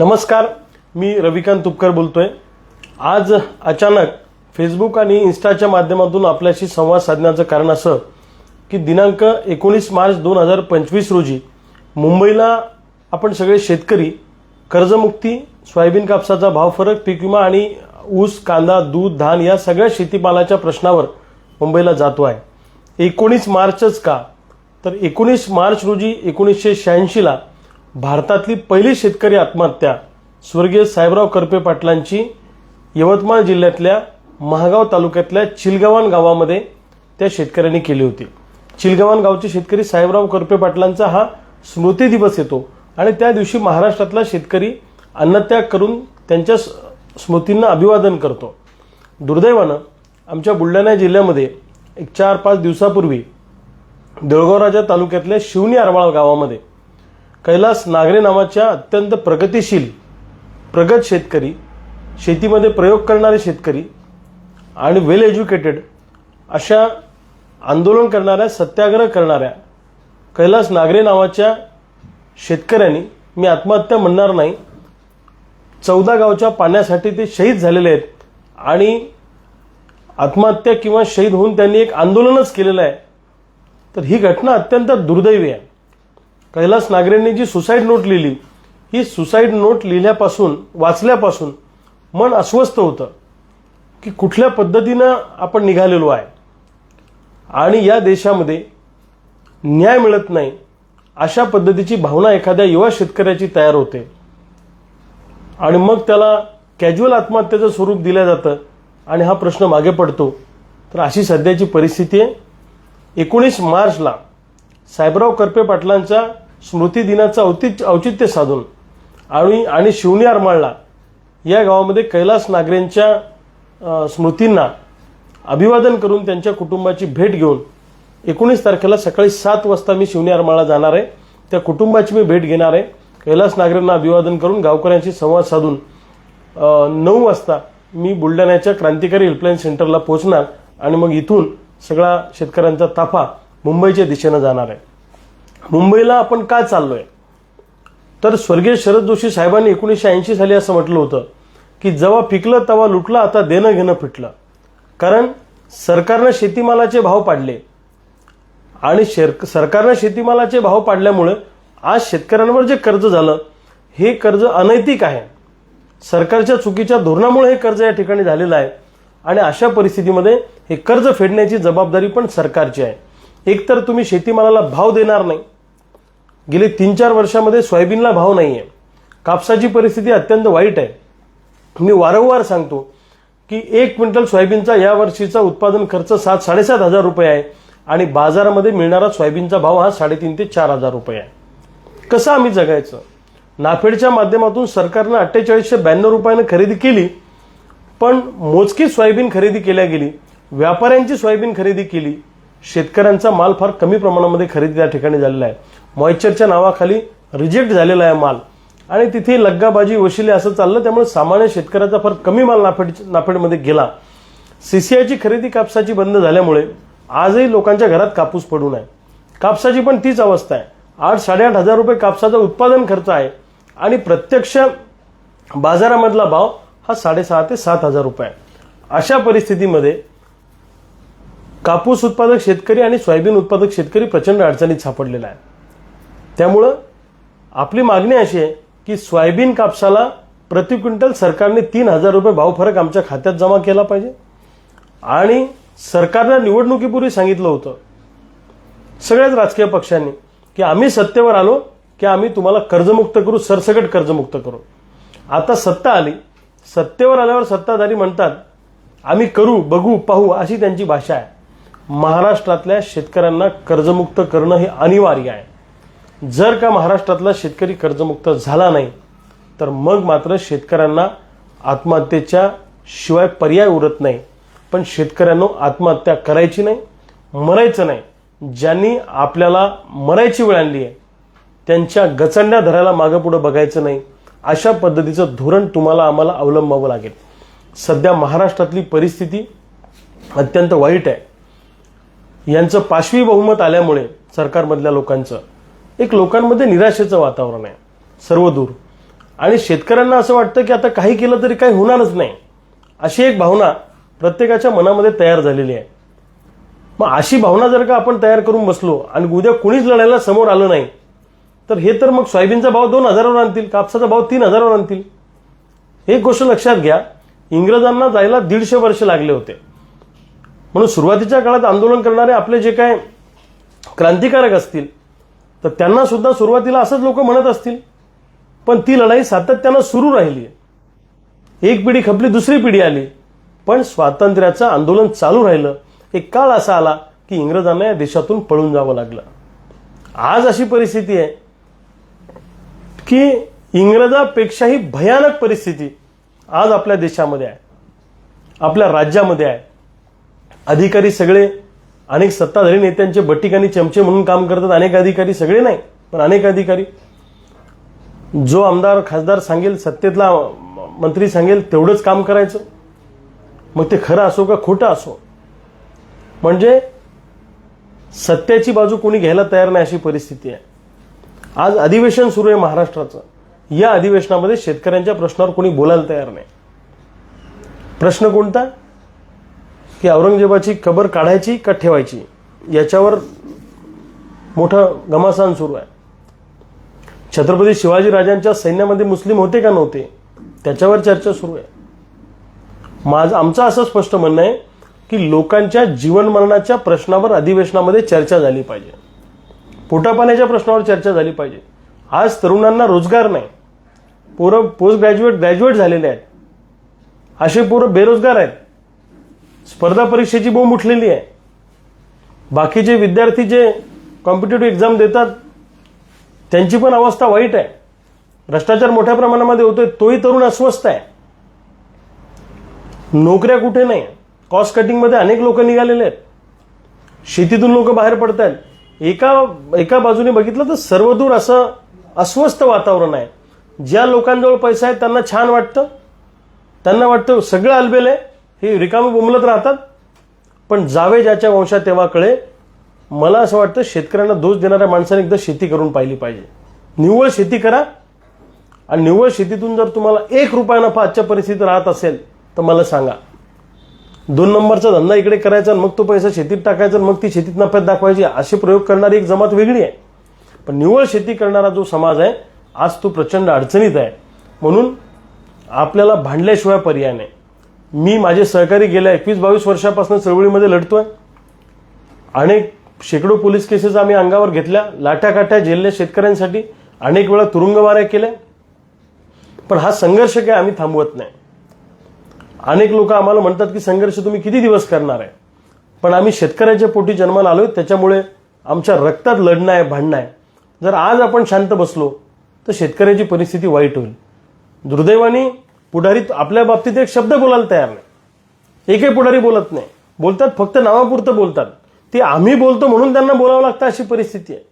नमस्कार मी रविकांत तुपकर बोलतोय. आज अचानक फेसबुक आणि इन्स्टाच्या माध्यमातून आपल्याशी संवाद साधण्याचं कारण असं की दिनांक एकोणीस मार्च दोन हजार पंचवीस रोजी मुंबईला आपण सगळे शेतकरी कर्जमुक्ती सोयाबीन कापसाचा भाव फरक पीक विमा आणि ऊस कांदा दूध धान या सगळ्या शेतीमालाच्या प्रश्नावर मुंबईला जातो आहे. एकोणीस मार्चच का? तर एकोणीस मार्च रोजी एकोणीसशे शहाऐंशीला भारतातली पहिली शेतकरी आत्महत्या स्वर्गीय साहेबराव करपे पाटलांची यवतमाळ जिल्ह्यातल्या महागाव तालुक्यातल्या चिलगावान गावामध्ये त्या शेतकऱ्यांनी केली होती. चिलगावान गावचे शेतकरी साहेबराव करपे पाटलांचा हा स्मृती दिवस येतो आणि त्या दिवशी महाराष्ट्रातला शेतकरी अन्नत्याग करून त्यांच्या स्मृतींना अभिवादन करतो. दुर्दैवानं आमच्या बुलढाणा जिल्ह्यामध्ये एक चार पाच दिवसापूर्वी देऊळगाव तालुक्यातल्या शिवनी आरमाळ गावामध्ये कैलास नागरे नावाच्या अत्यंत प्रगतिशील प्रगत शेतकरी शेतीमध्ये प्रयोग करणारे शेतकरी आणि वेल एज्युकेटेड अशा आंदोलन करणाऱ्या सत्याग्रह करणाऱ्या कैलास नागरे नावाच्या शेतकऱ्यांनी मी आत्महत्या म्हणणार नाही. चौदा गावच्या पाण्यासाठी ते शहीद झालेले आहेत आणि आत्महत्या किंवा शहीद होऊन त्यांनी एक आंदोलनच केलेलं आहे. तर ही घटना अत्यंत दुर्दैवी आहे. कैलास नागरेंनी जी सुसाईड नोट लिहिली ही सुसाईड नोट लिहिल्यापासून वाचल्यापासून मन अस्वस्थ होतं की कुठल्या पद्धतीनं आपण निघालेलो आहे. आणि या देशामध्ये न्याय मिळत नाही अशा पद्धतीची भावना एखाद्या युवा शेतकऱ्याची तयार होते. आणि मग त्याला कॅज्युअल आत्महत्येचं स्वरूप दिलं जातं आणि हा प्रश्न मागे पडतो. तर अशी सध्याची परिस्थिती आहे. एकोणीस मार्चला साहेबराव करपे पाटलांच्या स्मृती दिनाचं औचित्य औचित्य साधून आणि आणि शिवणी आरमाळला या गावामध्ये कैलास नागरेंच्या स्मृतींना अभिवादन करून त्यांच्या कुटुंबाची भेट घेऊन एकोणीस तारखेला सकाळी सात वाजता मी शिवणी आरमाळला जाणार आहे. त्या कुटुंबाची मी भेट घेणार आहे. कैलास नागरेंना अभिवादन करून गावकऱ्यांशी संवाद साधून नऊ वाजता मी बुलढाण्याच्या क्रांतिकारी हेल्पलाईन सेंटरला पोहोचणार आणि मग इथून सगळा शेतकऱ्यांचा ताफा मुंबईच्या दिशेनं जाणार आहे. मुंबईला आपण का आहे तर स्वर्गीय शरद जोशी साहेबांनी एकोणीसशे ऐंशी साली असं म्हटलं होतं की जेव्हा पिकलं तेव्हा लुटलं आता देणं घेणं फिटलं. कारण सरकारनं शेतीमालाचे भाव पाडले. आणि शेर- सरकारनं शेतीमालाचे भाव पाडल्यामुळं आज शेतकऱ्यांवर जे कर्ज झालं हे कर्ज अनैतिक आहे. सरकारच्या चुकीच्या धोरणामुळे हे कर्ज या ठिकाणी झालेलं आहे. आणि अशा परिस्थितीमध्ये हे कर्ज फेडण्याची जबाबदारी पण सरकारची आहे. एकतर तुम्ही शेतीमालाला भाव देणार नाही. गेले तीन चार वर्षामध्ये सोयाबीनला भाव नाही आहे कापसाची परिस्थिती अत्यंत वाईट आहे. मी वारंवार सांगतो की एक क्विंटल सोयाबीनचा या वर्षीचा उत्पादन खर्च सात साडेसात हजार रुपये आहे आणि बाजारामध्ये मिळणारा सोयाबीनचा भाव हा साडेतीन ते चार हजार रुपये आहे. कसं आम्ही जगायचं? नाफेडच्या माध्यमातून सरकारनं अठ्ठेचाळीसशे ब्याण्णव रुपयानं खरेदी केली पण मोजकी सोयाबीन खरेदी केल्या गेली व्यापाऱ्यांची सोयाबीन खरेदी केली शेतकऱ्यांचा माल फार कमी प्रमाणामध्ये खरेदी त्या ठिकाणी झालेला आहे. मॉइश्चरच्या नावाखाली रिजेक्ट झालेला आहे माल. आणि तिथे लग्गाबाजी वशिले असं चाललं त्यामुळे सामान्य शेतकऱ्याचा फार कमी माल नाफेड नाफेडमध्ये गेला. सीसीआयची खरेदी कापसाची बंद झाल्यामुळे आजही लोकांच्या घरात कापूस पडून आहे कापसाची पण तीच अवस्था आहे. आठ साडेआठ हजार रुपये कापसाचा उत्पादन खर्च आहे आणि प्रत्यक्ष बाजारामधला भाव हा साडेसहा ते सात हजार रुपये आहे. अशा परिस्थितीमध्ये कापूस उत्पादक शेतकरी आणि सोयाबीन उत्पादक शेतकरी प्रचंड अडचणीत सापडलेला आहे. त्यामुळं आपली मागणी अशी आहे की सोयाबीन कापसाला प्रति क्विंटल सरकारने तीन हजार रुपये भाव फरक आमच्या खात्यात जमा केला पाहिजे. आणि सरकारनं निवडणुकीपूर्वी सांगितलं होतं सगळ्याच राजकीय पक्षांनी की आम्ही सत्तेवर आलो की आम्ही तुम्हाला कर्जमुक्त करू सरसकट कर्जमुक्त करू. आता सत्ता आली. सत्तेवर आल्यावर सत्ताधारी म्हणतात आम्ही करू बघू पाहू अशी त्यांची भाषा आहे. महाराष्ट्रातल्या शेतकऱ्यांना कर्जमुक्त करणं हे अनिवार्य आहे. जर का महाराष्ट्रातला शेतकरी कर्जमुक्त झाला नाही तर मग मात्र शेतकऱ्यांना आत्महत्येच्या शिवाय पर्याय उरत नाही. पण शेतकऱ्यांनो आत्महत्या करायची नाही मरायचं नाही. ज्यांनी आपल्याला मरायची वेळ आणली आहे त्यांच्या गचंड्या धरायला मागं पुढं बघायचं नाही. अशा पद्धतीचं धोरण तुम्हाला आम्हाला अवलंबावं लागेल. सध्या महाराष्ट्रातली परिस्थिती अत्यंत वाईट आहे. यांचं पाशवी बहुमत आल्यामुळे सरकारमधल्या लोकांचं एक लोकांमध्ये निराशेचं वातावरण आहे. सर्वदूर आणि शेतकऱ्यांना असं वाटतं की आता काही केलं तरी काही होणारच नाही. अशी एक भावना प्रत्येकाच्या मनामध्ये तयार झालेली आहे. मग अशी भावना जर का आपण तयार करून बसलो आणि उद्या कुणीच लढायला समोर आलं नाही तर हे तर मग सोयाबीनचा भाव दोन हजारावर आणतील कापसाचा भाव तीन हजारावर आणतील. एक गोष्ट लक्षात घ्या. इंग्रजांना जायला दीडशे वर्ष लागले होते. म्हणून सुरुवातीच्या काळात आंदोलन करणारे आपले जे काय क्रांतिकारक असतील तर त्यांना सुद्धा सुरुवातीला असंच लोक म्हणत असतील पण ती लढाई सातत्यानं सुरू राहिली एक पिढी खपली दुसरी पिढी आली. पण स्वातंत्र्याचं आंदोलन चालू राहिलं. एक काळ असा आला की इंग्रजांना या देशातून पळून जावं लागलं. आज अशी परिस्थिती आहे की इंग्रजापेक्षाही भयानक परिस्थिती आज आपल्या देशामध्ये आहे. आपल्या राज्यामध्ये आहे. अधिकारी सगळे अनेक सत्ताधारी नेत्यांचे बटीक आणि चमचे म्हणून काम करतात अनेक अधिकारी सगळे नाही पण अनेक अधिकारी. जो आमदार खासदार सांगेल सत्तेतला मंत्री सांगेल तेवढंच काम करायचं. मग ते खरं असो का खोटं असो? म्हणजे सत्याची बाजू कोणी घ्यायला तयार नाही अशी परिस्थिती आहे. आज अधिवेशन सुरू आहे महाराष्ट्राचं. या अधिवेशनामध्ये शेतकऱ्यांच्या प्रश्नावर कोणी बोलायला तयार नाही. प्रश्न कोणता? की औरंगजेबाची कबर काढायची का ठेवायची? याच्यावर मोठं घमासान सुरू आहे. छत्रपती शिवाजी राजांच्या सैन्यामध्ये मुस्लिम होते का नव्हते? त्याच्यावर चर्चा सुरू आहे. माझं आमचं असं स्पष्ट म्हणणं आहे की लोकांच्या जीवनमरणाच्या प्रश्नावर अधिवेशनामध्ये चर्चा झाली पाहिजे. पोटापाण्याच्या प्रश्नावर चर्चा झाली पाहिजे. आज तरुणांना रोजगार नाही. पोरं पोस्ट ग्रॅज्युएट ग्रॅज्युएट झालेले आहेत. असे पोरं बेरोजगार आहेत. स्पर्धा परीक्षेची बोंब उठलेली आहे. बाकीचे विद्यार्थी जे कॉम्पिटेटिव्ह एक्झाम देतात त्यांची पण अवस्था वाईट आहे. भ्रष्टाचार मोठ्या प्रमाणामध्ये होतोय तोही तरुण अस्वस्थ आहे. नोकऱ्या कुठे नाही. कॉस्ट कटिंगमध्ये अनेक लोक निघालेले आहेत. शेतीतून लोक बाहेर पडत आहेत एका एका बाजूने बघितलं तर सर्वदूर असं अस्वस्थ वातावरण आहे. ज्या लोकांजवळ पैसा आहे त्यांना छान वाटतं. त्यांना वाटतं सगळं अलबेल आहे. हे रिकामी बोंबलत राहतात. पण जावे ज्याच्या वंशात तेव्हा कळे मला असं वाटतं शेतकऱ्यांना दोष देणाऱ्या माणसाने एकदा शेती करून पाहिली पाहिजे. निव्वळ शेती करा आणि निव्वळ शेतीतून जर तुम्हाला एक रुपया नफा आजच्या परिस्थितीत राहत असेल तर मला सांगा. दोन नंबरचा धंदा इकडे करायचा मग तो पैसा शेतीत टाकायचा आणि मग ती शेतीत नफ्यात दाखवायची असे प्रयोग करणारी एक जमात वेगळी आहे. पण निव्वळ शेती करणारा जो समाज आहे आज तो प्रचंड अडचणीत आहे. म्हणून आपल्याला भांडल्याशिवाय पर्याय नाही. मी माझे सहकारी गेल्या एकवीस बावीस वर्षापासून चळवळीमध्ये लढतोय. अनेक शेकडो पोलीस केसेस आम्ही अंगावर घेतल्या. लाट्याकाट्या झेलल्या शेतकऱ्यांसाठी अनेक वेळा तुरुंगवाऱ्या केल्या. पण हा संघर्ष काय आम्ही थांबवत नाही. अनेक लोक आम्हाला म्हणतात की संघर्ष तुम्ही किती दिवस करणार आहे? पण आम्ही शेतकऱ्याच्या पोटी जन्माला आलो त्याच्यामुळे आमच्या रक्तात लढणं आहे भांडणं आहे. जर आज आपण शांत बसलो तर शेतकऱ्याची परिस्थिती वाईट होईल. दुर्दैवाने पुढारी आपल्या बाबतीत एक शब्द बोलायला तयार नाही. एकही पुढारी बोलत नाही. बोलतात फक्त नावापुरतं बोलतात. ते आम्ही बोलतो म्हणून त्यांना बोलावं लागतं अशी परिस्थिती आहे.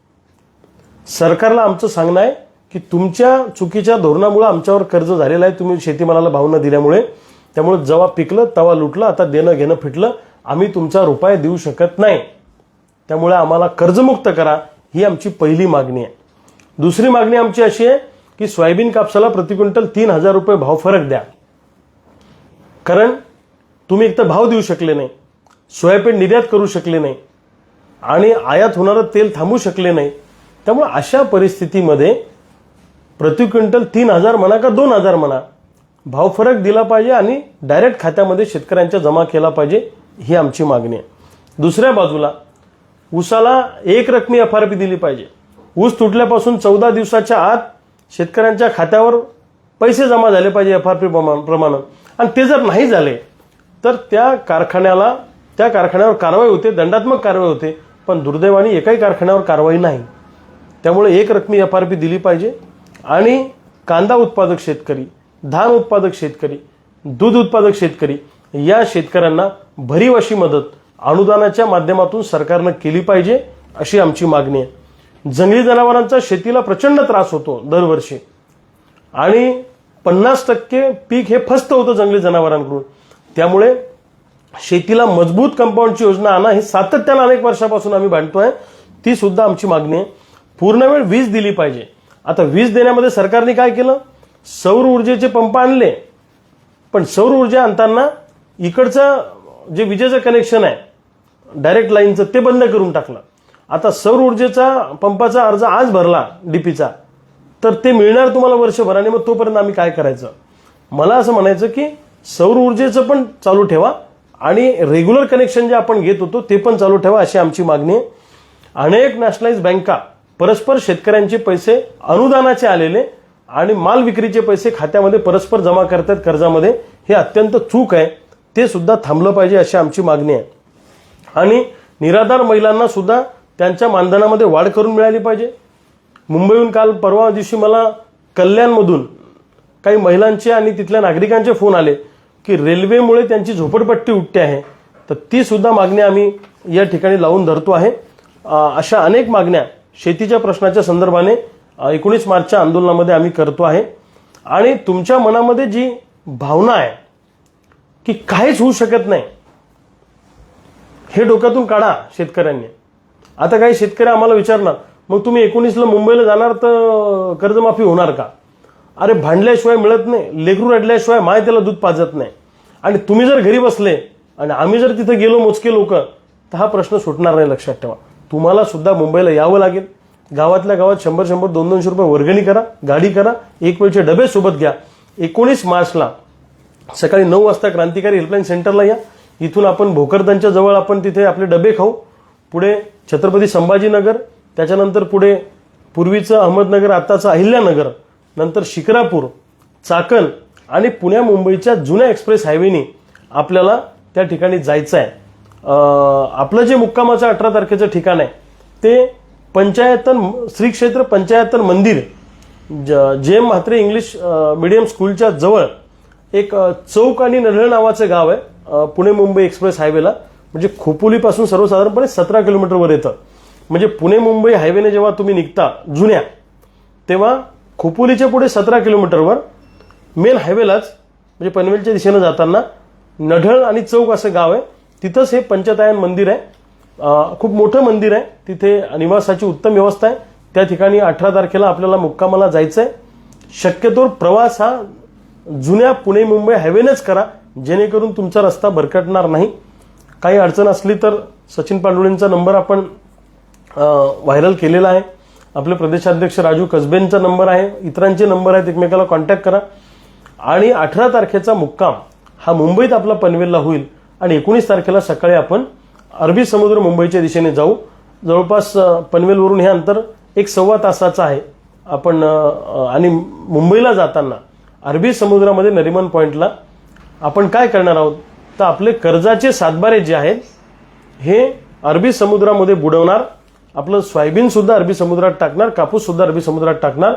सरकारला आमचं सांगणं आहे की तुमच्या चुकीच्या धोरणामुळे आमच्यावर कर्ज झालेलं आहे. तुम्ही शेतीमालाला भाव न दिल्यामुळे. त्यामुळे जवा पिकलं तवा लुटलं आता देणं घेणं फिटलं आम्ही तुमचा रुपये देऊ शकत नाही. त्यामुळे आम्हाला कर्जमुक्त करा ही आमची पहिली मागणी आहे. दुसरी मागणी आमची अशी आहे की सोयाबीन कापसाला प्रति क्विंटल तीन हजार रुपये भाव फरक द्या. कारण तुम्ही एक तर भाव देऊ शकले नाही सोयाबीन निर्यात करू शकले नाही आणि आयात होणारं तेल थांबू शकले नाही. त्यामुळे अशा परिस्थितीमध्ये प्रति क्विंटल तीन हजार म्हणा का दोन हजार म्हणा भाव फरक दिला पाहिजे आणि डायरेक्ट खात्यामध्ये शेतकऱ्यांच्या जमा केला पाहिजे ही आमची मागणी आहे. दुसऱ्या बाजूला ऊसाला एक रकमी एफ आर पी दिली पाहिजे. ऊस तुटल्यापासून चौदा दिवसाच्या आत शेतकऱ्यांच्या खात्यावर पैसे जमा झाले पाहिजे एफ आर पी प्रमाण प्रमाणं. आणि ते जर नाही झाले तर त्या कारखान्याला त्या कारखान्यावर कारवाई होते दंडात्मक कारवाई होते पण दुर्दैवाने एकाही कारखान्यावर कारवाई नाही. त्यामुळे एक रकमी एफ आर पी दिली पाहिजे. आणि कांदा उत्पादक शेतकरी धान उत्पादक शेतकरी दूध उत्पादक शेतकरी या शेतकऱ्यांना भरीव अशी मदत अनुदानाच्या माध्यमातून सरकारनं केली पाहिजे अशी आमची मागणी आहे. जंगली जनावरांचा शेतीला प्रचंड त्रास होतो दरवर्षी. आणि पन्नास टक्के पीक हे फस्त होतं जंगली जनावरांकडून. त्यामुळे शेतीला मजबूत कंपाऊंडची योजना आणा ही सातत्यानं अनेक वर्षापासून आम्ही भांडतोय ती सुद्धा आमची मागणी आहे. पूर्ण वेळ वीज दिली पाहिजे. आता वीज देण्यामध्ये सरकारने काय केलं? सौर ऊर्जेचे पंप आणले. पण सौर ऊर्जा आणताना इकडचं जे विजेचं कनेक्शन आहे डायरेक्ट लाईनचं ते बंद करून टाकलं. आता सौर ऊर्जेचा पंपाचा अर्ज आज भरला डीपीचा तर ते मिळणार तुम्हाला वर्षभराने मग तोपर्यंत आम्ही काय करायचं? मला असं म्हणायचं की सौर ऊर्जेचं पण चालू ठेवा आणि रेग्युलर कनेक्शन जे आपण घेत होतो ते पण चालू ठेवा अशी आमची मागणी आहे. अनेक नॅशनलाइज बँका परस्पर शेतकऱ्यांचे पैसे अनुदानाचे आलेले आणि माल विक्रीचे पैसे खात्यामध्ये परस्पर जमा करतात कर्जामध्ये हे अत्यंत चूक आहे. ते सुद्धा थांबलं पाहिजे अशी आमची मागणी आहे. आणि निराधार महिलांना सुद्धा त्यांच्या मानधनामध्ये वाढ करून मिळाली पाहिजे. मुंबईहून काल परवा दिवशी मला कल्याणमधून काही महिलांचे आणि तिथल्या नागरिकांचे फोन आले की रेल्वेमुळे त्यांची झोपडपट्टी उठते आहे. तर ती सुद्धा मागणी आम्ही या ठिकाणी लावून धरतो आहे. अशा अनेक मागण्या शेतीच्या प्रश्नाच्या संदर्भाने एकोणीस मार्चच्या आंदोलनामध्ये आम्ही करतो आहे. आणि तुमच्या मनामध्ये जी भावना आहे की काहीच होऊ शकत नाही हे डोक्यातून काढा शेतकऱ्यांनी. आता काही शेतकरी आम्हाला विचारणार मग तुम्ही एकोणीसला मुंबईला जाणार तर कर्जमाफी होणार का? अरे भांडल्याशिवाय मिळत नाही लेकरू रडल्याशिवाय माय त्याला दूध पाजत नाही. आणि तुम्ही जर घरी बसले आणि आम्ही जर तिथे गेलो मोजके लोक तर हा प्रश्न सुटणार नाही लक्षात ठेवा. तुम्हाला सुद्धा मुंबईला यावं लागेल. गावातल्या गावात शंभर शंभर दोन दोनशे रुपये वर्गणी करा गाडी करा एक वेळचे डबे सोबत घ्या. एकोणीस मार्चला सकाळी नऊ वाजता क्रांतिकारी हेल्पलाईन सेंटरला या. इथून आपण भोकरदांच्या जवळ आपण तिथे आपले डबे खाऊ. पुढे छत्रपती संभाजीनगर त्याच्यानंतर पुढे पूर्वीचं अहमदनगर आत्ताचं अहिल्यानगर नंतर शिक्रापूर चाकण आणि पुण्या मुंबईच्या जुन्या एक्सप्रेस हायवेनी आपल्याला त्या ठिकाणी जायचं आहे आपलं जे मुक्कामाचं अठरा तारखेचं ठिकाण आहे ते पंचायतन श्री क्षेत्र पंचायतन मंदिर ज- जे एम म्हात्रे इंग्लिश मिडियम स्कूलच्या जवळ एक चौक आणि नरळ नावाचं गाव आहे पुणे मुंबई एक्सप्रेस हायवेला. म्हणजे खोपोलीपासून सर्वसाधारणपणे सतरा किलोमीटरवर येतं. म्हणजे पुणे मुंबई हायवेने जेव्हा तुम्ही निघता जुन्या तेव्हा खोपोलीच्या पुढे सतरा किलोमीटरवर मेन हायवेलाच म्हणजे पनवेलच्या दिशेनं जाताना नढळ आणि चौक असं गाव आहे. तिथंच हे पंचतायन मंदिर आहे. खूप मोठं मंदिर आहे. तिथे निवासाची उत्तम व्यवस्था आहे. त्या ठिकाणी अठरा तारखेला आपल्याला मुक्कामाला जायचं आहे शक्यतोवर प्रवास हा जुन्या पुणे मुंबई हायवेनेच करा. जेणेकरून तुमचा रस्ता भरकटणार नाही. काही अडचण असली तर सचिन पांडुळेंचा नंबर आपण व्हायरल केलेला आहे. आपले प्रदेशाध्यक्ष राजू कसबेंचा नंबर आहे. इतरांचे नंबर आहेत. एकमेकाला कॉन्टॅक्ट करा. आणि अठरा तारखेचा मुक्काम हा मुंबईत आपला पनवेलला होईल. आणि एकोणीस तारखेला सकाळी आपण अरबी समुद्र मुंबईच्या दिशेने जाऊ. जवळपास पनवेलवरून हे अंतर एक सव्वा तासाचं आहे. आपण आणि मुंबईला जाताना अरबी समुद्रामध्ये नरिमन पॉईंटला आपण काय करणार आहोत? तर आपले कर्जाचे सातबारे जे आहेत हे अरबी समुद्रामध्ये बुडवणार आपलं सोयाबीन सुद्धा अरबी समुद्रात टाकणार कापूस सुद्धा अरबी समुद्रात टाकणार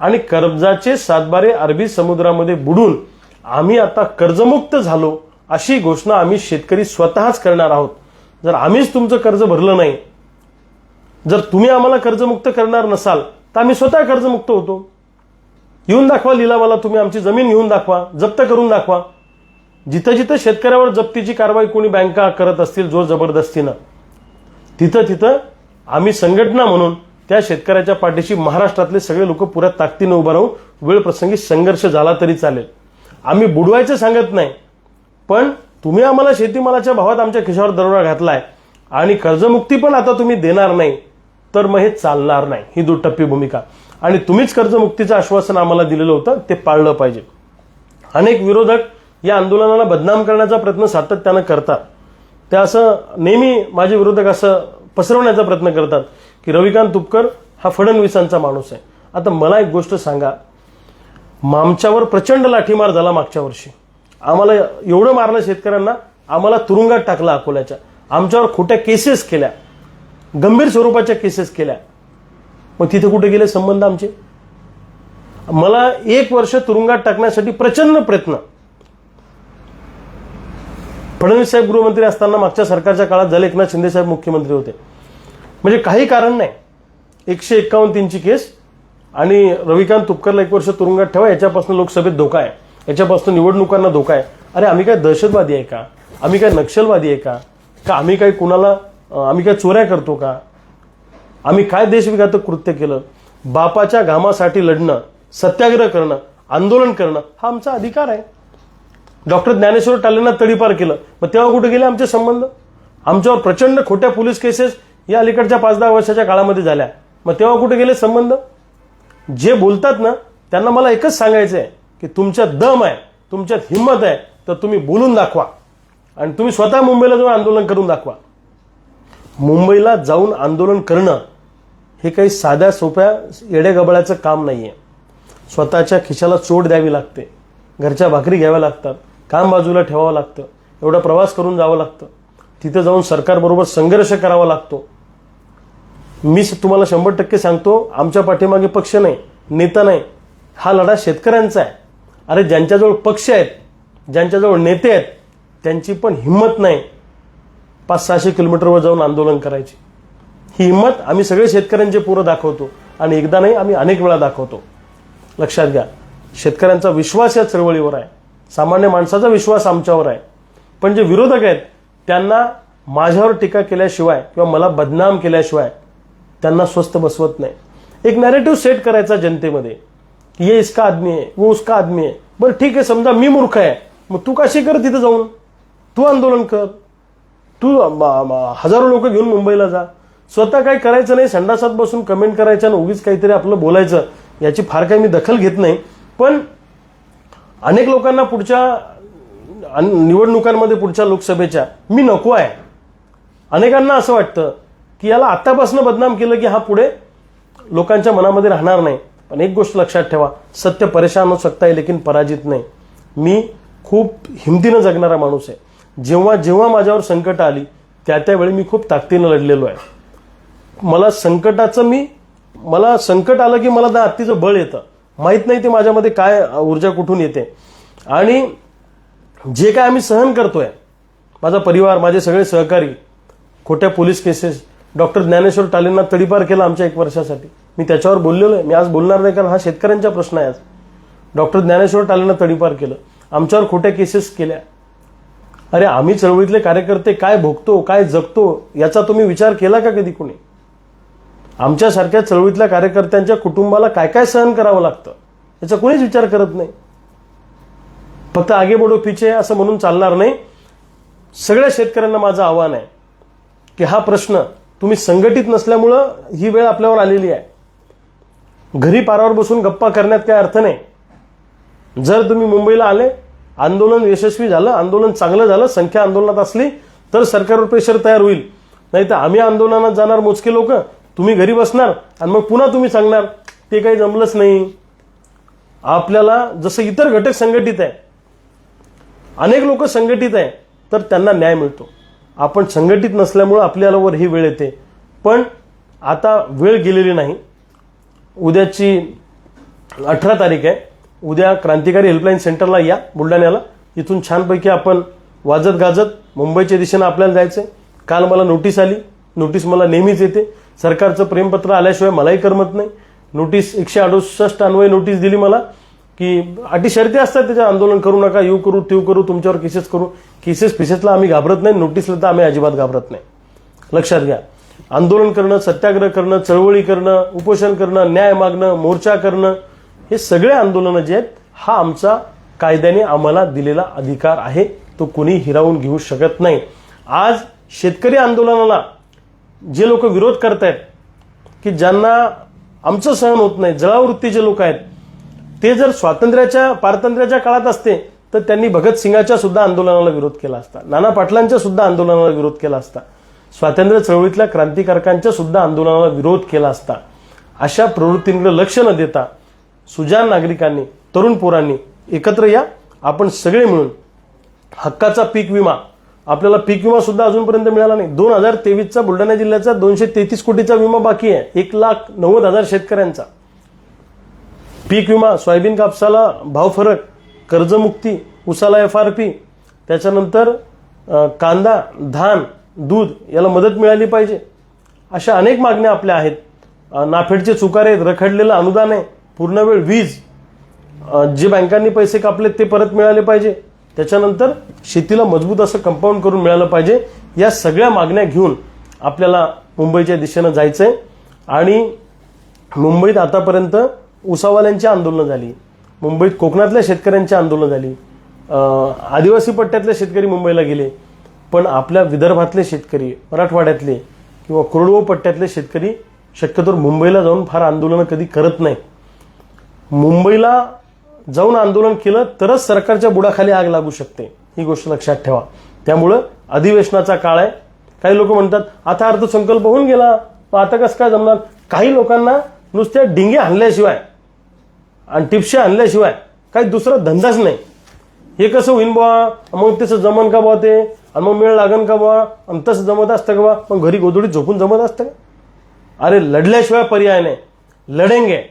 आणि कर्जाचे सातबारे अरबी समुद्रामध्ये बुडून आम्ही आता कर्जमुक्त झालो अशी घोषणा आम्ही शेतकरी स्वतःच करणार आहोत. जर आम्हीच तुमचं कर्ज भरलं नाही जर तुम्ही आम्हाला कर्जमुक्त करणार नसाल तर आम्ही स्वतः कर्जमुक्त होतो. येऊन दाखवा लिलावाला तुम्ही आमची जमीन घेऊन दाखवा जप्त करून दाखवा. जिथं जिथं शेतकऱ्यावर जप्तीची कारवाई कोणी बँका करत असतील जोर जबरदस्तीनं तिथं तिथं आम्ही संघटना म्हणून त्या शेतकऱ्याच्या पाठीशी महाराष्ट्रातले सगळे लोक पुऱ्या ताकदीनं उभं राहून वेळ प्रसंगी संघर्ष झाला तरी चालेल. आम्ही बुडवायचं सांगत नाही पण तुम्ही आम्हाला शेतीमालाच्या भावात आमच्या खिशावर दरोडा घातलाय आणि कर्जमुक्ती पण आता तुम्ही देणार नाही तर मग हे चालणार नाही. ही दुटप्पी भूमिका. आणि तुम्हीच कर्जमुक्तीचं आश्वासन आम्हाला दिलेलं होतं ते पाळलं पाहिजे. अनेक विरोधक या आंदोलनाला बदनाम करण्याचा प्रयत्न सातत्यानं करतात. ते असं नेहमी माझे विरोधक असं पसरवण्याचा प्रयत्न करतात की रविकांत तुपकर हा फडणवीसांचा माणूस आहे. आता मला एक गोष्ट सांगा. आमच्यावर प्रचंड लाठीमार झाला मागच्या वर्षी. आम्हाला एवढं मारलं शेतकऱ्यांना आम्हाला तुरुंगात टाकलं अकोल्याच्या. आमच्यावर खोट्या केसेस केल्या. गंभीर स्वरूपाच्या केसेस केल्या. मग तिथे कुठे गेले संबंध आमचे? मला एक वर्ष तुरुंगात टाकण्यासाठी प्रचंड प्रयत्न. फडणवीस साहेब गृहमंत्री असताना मागच्या सरकारच्या काळात झाले एकनाथ शिंदे साहेब मुख्यमंत्री होते. म्हणजे काही कारण नाही. एकशे एक्कावन्न तीनची केस आणि रविकांत तुपकरला एक वर्ष तुरुंगात ठेवा याच्यापासून लोकसभेत धोका आहे. याच्यापासून निवडणुकांना धोका आहे. अरे आम्ही काय दहशतवादी आहे का? आम्ही काय नक्षलवादी आहे का? का आम्ही काय कुणाला आम्ही काय चोऱ्या करतो का? आम्ही काय देशविघातक कृत्य केलं? बापाच्या घामासाठी लढणं सत्याग्रह करणं आंदोलन करणं हा आमचा अधिकार आहे. डॉक्टर ज्ञानेश्वर टालेंना तडीपार केलं. मग तेव्हा कुठे गेले आमचे संबंध? आमच्यावर प्रचंड खोट्या पोलीस केसेस या अलीकडच्या पाच दहा वर्षाच्या काळामध्ये झाल्या. मग तेव्हा कुठे गेले संबंध? जे बोलतात ना त्यांना मला एकच सांगायचं आहे की तुमच्यात दम आहे तुमच्यात हिंमत आहे तर तुम्ही बोलून दाखवा. आणि तुम्ही स्वतः मुंबईला जाऊन आंदोलन करून दाखवा. मुंबईला जाऊन आंदोलन करणं हे काही साध्या सोप्या येडेगबळ्याचं काम नाही आहे स्वतःच्या खिशाला चोट द्यावी लागते. घरच्या भाकरी घ्याव्या लागतात. काम बाजूला ठेवावं लागतं. एवढा प्रवास करून जावं लागतं. तिथं जाऊन सरकारबरोबर संघर्ष करावा लागतो. मी तुम्हाला शंभर टक्के सांगतो आमच्या पाठीमागे पक्ष नाही नेता नाही. हा लढा शेतकऱ्यांचा आहे. अरे ज्यांच्याजवळ पक्ष आहेत ज्यांच्याजवळ नेते आहेत त्यांची पण हिंमत नाही पाच सहाशे किलोमीटरवर जाऊन आंदोलन करायची. ही हिंमत आम्ही सगळे शेतकऱ्यांचे पुरं दाखवतो आणि एकदा नाही आम्ही अनेक वेळा दाखवतो. लक्षात घ्या शेतकऱ्यांचा विश्वास या चळवळीवर आहे. सामान्य माणसाचा विश्वास आमच्यावर आहे. पण जे विरोधक आहेत त्यांना माझ्यावर टीका केल्याशिवाय किंवा मला बदनाम केल्याशिवाय त्यांना स्वस्त बसवत नाही. एक नॅरेटिव्ह सेट करायचा जनतेमध्ये की ये इसका आदमी आहे वो उसका आदमी आहे. बरं ठीक आहे समजा मी मूर्ख आहे. मग तू काशी कर तिथं जाऊन? तू आंदोलन कर. तू हजारो लोक घेऊन मुंबईला जा. स्वतः काही करायचं नाही संडासात बसून कमेंट करायचं आणि उगीच काहीतरी आपलं बोलायचं याची फार काही मी दखल घेत नाही. पण अनेक लोकांना पुढच्या निवडणुकांमध्ये पुढच्या लोकसभेच्या मी नको आहे. अनेकांना असं वाटतं की याला आत्तापासून बदनाम केलं की हा पुढे लोकांच्या मनामध्ये राहणार नाही. पण एक गोष्ट लक्षात ठेवा सत्य परेशान होऊ सकता आहे लेकिन पराजित नाही. मी खूप हिमतीनं जगणारा माणूस आहे. जेव्हा जेव्हा माझ्यावर संकट आली त्या त्यावेळी मी खूप ताकदीनं लढलेलो आहे. मला संकटाचं मी मला संकट आलं की मला त्या हत्तीचं बळ येतं. माहीत नाही ते माझ्यामध्ये काय ऊर्जा कुठून येते. आणि जे काय आम्ही सहन करतोय माझा परिवार माझे सगळे सहकारी खोट्या पोलीस केसेस डॉक्टर ज्ञानेश्वर टालेंना तडीपार केला आमच्या एक वर्षासाठी. मी त्याच्यावर बोललेलो आहे. मी आज बोलणार नाही कारण हा शेतकऱ्यांचा प्रश्न आहे आज. डॉक्टर ज्ञानेश्वर टालेंना तडीपार केलं. आमच्यावर खोट्या केसेस केल्या. अरे आम्ही चळवळीतले कार्यकर्ते काय भोगतो काय जगतो याचा तुम्ही विचार केला का कधी कोणी? आमच्यासारख्या चळवळीतल्या कार्यकर्त्यांच्या कुटुंबाला काय काय सहन करावं लागतं? याचा कोणीच विचार करत नाही. फक्त आगे बडो पिछे असं म्हणून चालणार नाही. सगळ्या शेतकऱ्यांना माझं आव्हान आहे की हा प्रश्न तुम्ही संघटित नसल्यामुळं ही वेळ आपल्यावर आलेली आहे. घरी पारावर बसून गप्पा करण्यात काय अर्थ नाही. जर तुम्ही मुंबईला आले आंदोलन यशस्वी झालं आंदोलन चांगलं झालं संख्या आंदोलनात असली तर सरकारवर प्रेशर तयार होईल. नाही तर आम्ही आंदोलनात जाणार मोजके लोक तुम्ही घरी बसणार आणि मग पुन्हा तुम्ही सांगणार ते काही जमलंच नाही. आपल्याला जसं इतर घटक संघटित आहे अनेक लोक संघटित आहे तर त्यांना न्याय मिळतो. आपण संघटित नसल्यामुळं आपल्यावर ही वेळ येते. पण आता वेळ गेलेली नाही. उद्याची अठरा तारीख आहे. उद्या क्रांतिकारी हेल्पलाईन सेंटरला या बुलढाण्याला. इथून छानपैकी आपण वाजत गाजत मुंबईच्या दिशेनं आपल्याला जायचंय. काल मला नोटीस आली. नोटीस मला नेहमीच येते. सरकारचं प्रेमपत्र आल्याशिवाय मलाही करमत नाही. नोटीस एकशे अडुसष्ट अन्वय नोटीस दिली मला की अटी शर्ती असतात त्याच्या आंदोलन करू नका येऊ करू तीव करू तुमच्यावर केसेस करू. केसेस फिसेसला आम्ही घाबरत नाही नोटीसला तर आम्ही अजिबात घाबरत नाही. लक्षात घ्या. आंदोलन करणं सत्याग्रह करणं चळवळी करणं उपोषण करणं न्याय मागणं मोर्चा करणं हे सगळे आंदोलनं जे आहेत हा आमचा कायद्याने आम्हाला दिलेला अधिकार आहे. तो कोणी हिरावून घेऊ शकत नाही. आज शेतकरी आंदोलनाला जे लोक विरोध करतायत की ज्यांना आमचं सहन होत नाही जळावृत्ती जे लोक आहेत ते जर स्वातंत्र्याच्या पारतंत्र्याच्या काळात असते तर त्यांनी भगतसिंगाच्या सुद्धा आंदोलनाला विरोध केला असता. नाना पाटलांच्या सुद्धा आंदोलनाला विरोध केला असता. स्वातंत्र्य चळवळीतल्या क्रांतिकारकांच्या सुद्धा आंदोलनाला विरोध केला असता. अशा प्रवृत्तींकडे लक्ष न देता सुजान नागरिकांनी तरुण पोरांनी एकत्र या आपण सगळे मिळून हक्काचा पीक विमा आपल्याला पीक विमा सुद्धा अजूनपर्यंत मिळाला नाही. दोन हजार तेवीसचा बुलढाणा जिल्ह्याचा दोनशे तेहतीस कोटीचा विमा बाकी आहे. एक लाख नव्वद हजार शेतकऱ्यांचा. पीक विमा सोयाबीन कापसाला भाव फरक कर्जमुक्ती उसाला एफ आर पी त्याच्यानंतर कांदा धान दूध याला मदत मिळाली पाहिजे. अशा अनेक मागण्या आपल्या आहेत. नाफेडचे चुकारे आहेत रखडलेलं अनुदान आहे. पूर्ण वेळ वीज. जे बँकांनी पैसे कापलेत ते परत मिळाले पाहिजे. त्याच्यानंतर शेतीला मजबूत असं कंपाऊंड करून मिळालं पाहिजे. या सगळ्या मागण्या घेऊन आपल्याला मुंबईच्या दिशेनं जायचंय. आणि मुंबईत आतापर्यंत उसावाल्यांची आंदोलनं झाली. मुंबईत कोकणातल्या शेतकऱ्यांची आंदोलनं झाली. आदिवासी पट्ट्यातले शेतकरी मुंबईला गेले. पण आपल्या विदर्भातले शेतकरी मराठवाड्यातले किंवा कोरडवो पट्ट्यातले शेतकरी शक्यतो मुंबईला जाऊन फार आंदोलनं कधी करत नाही मुंबईला जाऊन आंदोलन केलं तरच सरकारच्या बुडाखाली आग लागू शकते. ही गोष्ट लक्षात ठेवा. त्यामुळं अधिवेशनाचा काळ आहे. काही लोक म्हणतात आता अर्थसंकल्प होऊन गेला. आता कसं काय जमणार? काही लोकांना नुसत्या डिंगे आणल्याशिवाय आणि टिपशे आणल्याशिवाय काही दुसरा धंदाच नाही. हे कसं होईन बुवा? मग तसं जमन का बुवा ते? आणि मग मेळ लागन का बुवा? आणि तसं जमत असतं का बुवा? मग घरी गोधडीत झोपून जमत असतं का? अरे लढल्याशिवाय पर्याय नाही. लढेंगे.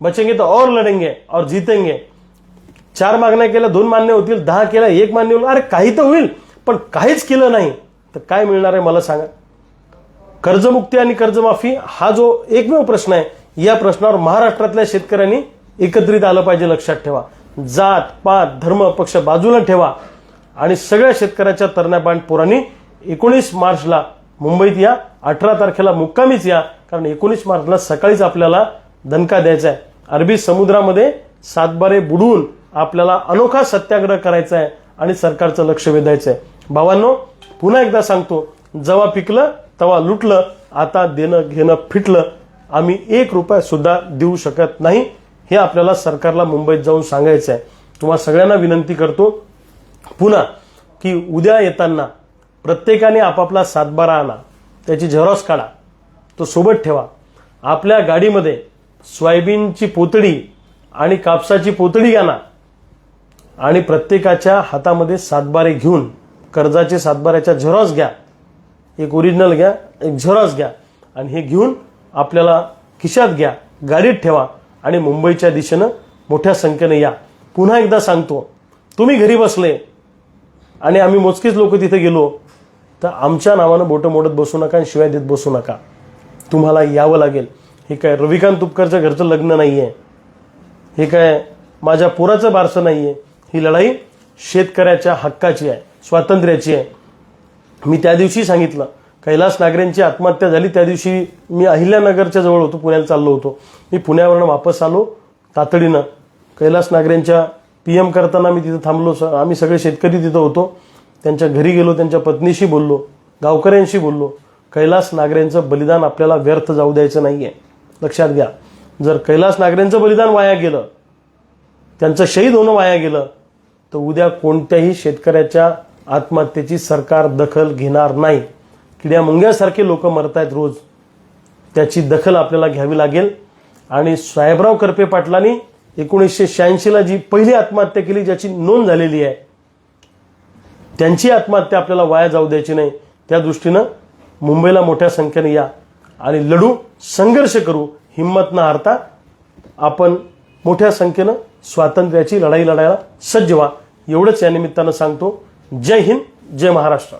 बचेंगे तर और लढेंगे और जीतेंगे. चार मागण्या केल्या दोन मान्य होतील दहा केल्या एक मान्य होईल. अरे काही तर होईल पण काहीच केलं नाही. तर काय मिळणार आहे मला सांगा. कर्जमुक्ती आणि कर्जमाफी हा जो एकमेव प्रश्न आहे या प्रश्नावर महाराष्ट्रातल्या शेतकऱ्यांनी एकत्रित आलं पाहिजे लक्षात ठेवा. जात पात धर्म पक्ष बाजूला ठेवा. आणि सगळ्या शेतकऱ्याच्या तरण्याबाण पोरांनी एकोणीस मार्चला मुंबईत या अठरा तारखेला मुक्कामीच या कारण एकोणीस मार्चला सकाळीच आपल्याला दणका द्यायचा आहे. अरबी समुद्रामध्ये सातबारे बुडून आपल्याला अनोखा सत्याग्रह करायचा आहे आणि सरकारचं लक्ष वेधायचं आहे. भावांनो पुन्हा एकदा सांगतो जेव्हा पिकलं तेव्हा लुटलं आता देणं घेणं फिटलं आम्ही एक रुपया सुद्धा देऊ शकत नाही. हे आपल्याला सरकारला मुंबईत जाऊन सांगायचं आहे. तुम्हा सगळ्यांना विनंती करतो पुन्हा की उद्या येताना प्रत्येकाने आपापला सातबारा आणा. त्याची झेरॉक्स काढा. तो सोबत ठेवा. आपल्या गाडीमध्ये सोयाबीनची पोतडी आणि कापसाची पोतडी आणा. आणि प्रत्येकाच्या हातामध्ये सातबारे घेऊन कर्जाचे सातबाऱ्याच्या झेरॉक्स घ्या. एक ओरिजिनल घ्या एक झेरॉक्स घ्या. आणि हे घेऊन आपल्याला खिशात घ्या गाडीत ठेवा आणि मुंबईच्या दिशेनं मोठ्या संख्येने या. पुन्हा एकदा सांगतो तुम्ही घरी बसले आणि आम्ही मोजकीच लोक तिथे गेलो तर आमच्या नावानं बोटं मोडत बसू नका आणि शिवाय देत बसू नका. तुम्हाला यावं लागेल. हे काय रविकांत तुपकरच्या घरचं लग्न नाही आहे हे काय माझ्या पोराचं बारसं नाही आहे ही लढाई शेतकऱ्याच्या हक्काची आहे स्वातंत्र्याची आहे. मी त्या दिवशी सांगितलं कैलास नागरेंची आत्महत्या झाली त्या दिवशी मी अहिल्यानगरच्या जवळ होतो पुण्याला चाललो होतो. मी पुण्यावरनं वापस आलो तातडीनं कैलास नागरेंच्या पी एम करताना मी तिथं थांबलो स- आम्ही सगळे शेतकरी तिथं होतो. त्यांच्या घरी गेलो त्यांच्या पत्नीशी बोललो गावकऱ्यांशी बोललो कैलास नागरेंचं बलिदान आपल्याला व्यर्थ जाऊ द्यायचं नाही आहे लक्षात घ्या जर कैलास नागरेंचं बलिदान वाया गेलं त्यांचं शहीद होणं वाया गेलं तर उद्या कोणत्याही शेतकऱ्याच्या आत्महत्येची सरकार दखल घेणार नाही. किड्या मुंग्यासारखे लोक मरत आहेत रोज. त्याची दखल आपल्याला घ्यावी लागेल. आणि साहेबराव करपे पाटलांनी एकोणीसशे शहाऐंशीला जी पहिली आत्महत्या केली ज्याची नोंद झालेली आहे त्यांची आत्महत्या आपल्याला वाया जाऊ द्यायची नाही. त्या दृष्टीनं मुंबईला मोठ्या संख्येने या आणि लढू संघर्ष करू हिंमत न हारता आपण मोठ्या संख्येनं स्वातंत्र्याची लढाई लढायला सज्ज व्हा. एवढंच या निमित्तानं सांगतो. जय हिंद जय महाराष्ट्र.